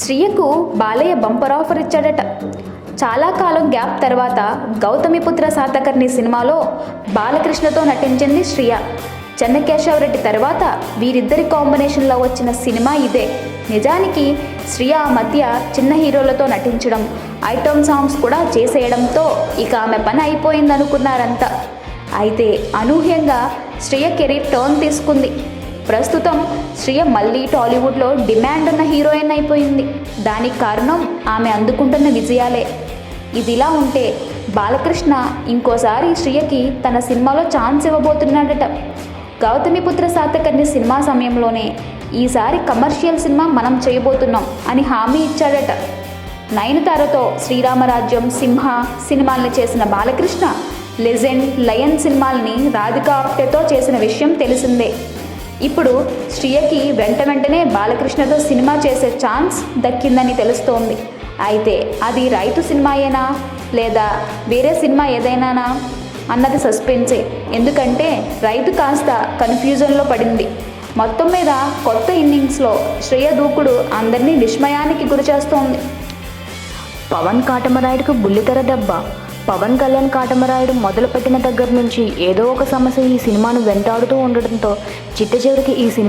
శ్రియకు Balayya bumper offer ఇచ్చాడట. చాలా కాలం గ్యాప్ తర్వాత గౌతమిపుత్ర సాతకర్ణి సినిమాలో బాలకృష్ణతో నటించింది శ్రియ. చెన్నకేశవరెడ్డి తర్వాత వీరిద్దరి కాంబినేషన్లో వచ్చిన సినిమా ఇదే. నిజానికి శ్రియ ఆ మధ్య చిన్న హీరోలతో నటించడం ఐటమ్ సాంగ్స్ కూడా చేసేయడంతో ఇక ఆమె పని అయిపోయిందనుకున్నారంతా అయితే అనూహ్యంగా శ్రియ కెరీర్ టర్న్ తీసుకుంది. ప్రస్తుతం శ్రియ మళ్ళీ టాలీవుడ్లో డిమాండ్ ఉన్న హీరోయిన్ అయిపోయింది. దానికి కారణం ఆమె అందుకుంటున్న విజయాలే. ఇదిలా ఉంటే బాలకృష్ణ ఇంకోసారి శ్రియకి తన సినిమాలో ఛాన్స్ ఇవ్వబోతున్నాడట. గౌతమిపుత్ర సాతకర్ణి సినిమా సమయంలోనే ఈసారి కమర్షియల్ సినిమా మనం చేయబోతున్నాం అని హామీ ఇచ్చాడట. నయనతారతో శ్రీరామరాజ్యం సింహ సినిమాల్ని చేసిన బాలకృష్ణ లెజెండ్ లయన్ సినిమాల్ని రాధికా ఆప్టేతో చేసిన విషయం తెలిసిందే. ఇప్పుడు శ్రియకి వెంట వెంటనే బాలకృష్ణతో సినిమా చేసే ఛాన్స్ దక్కిందని తెలుస్తోంది. అయితే అది రైతు సినిమాయేనా? లేదా వేరే సినిమా ఏదైనానా? అన్నది సస్పెన్సే. ఎందుకంటే రైతు కాస్త కన్ఫ్యూజన్లో పడింది. మొత్తం మీద కొత్త ఇన్నింగ్స్లో శ్రేయ దూకుడు అందరినీ విస్మయానికి గురిచేస్తోంది. పవన్ కాటమరాయుడుకు బుల్లితెర దెబ్బ. పవన్ కళ్యాణ్ కాటమరాయుడు మొదలుపెట్టిన దగ్గర నుంచి ఏదో ఒక సమస్య ఈ సినిమాను వెంటాడుతూ ఉండడంతో చిట్ట చివరికి ఈ సినిమా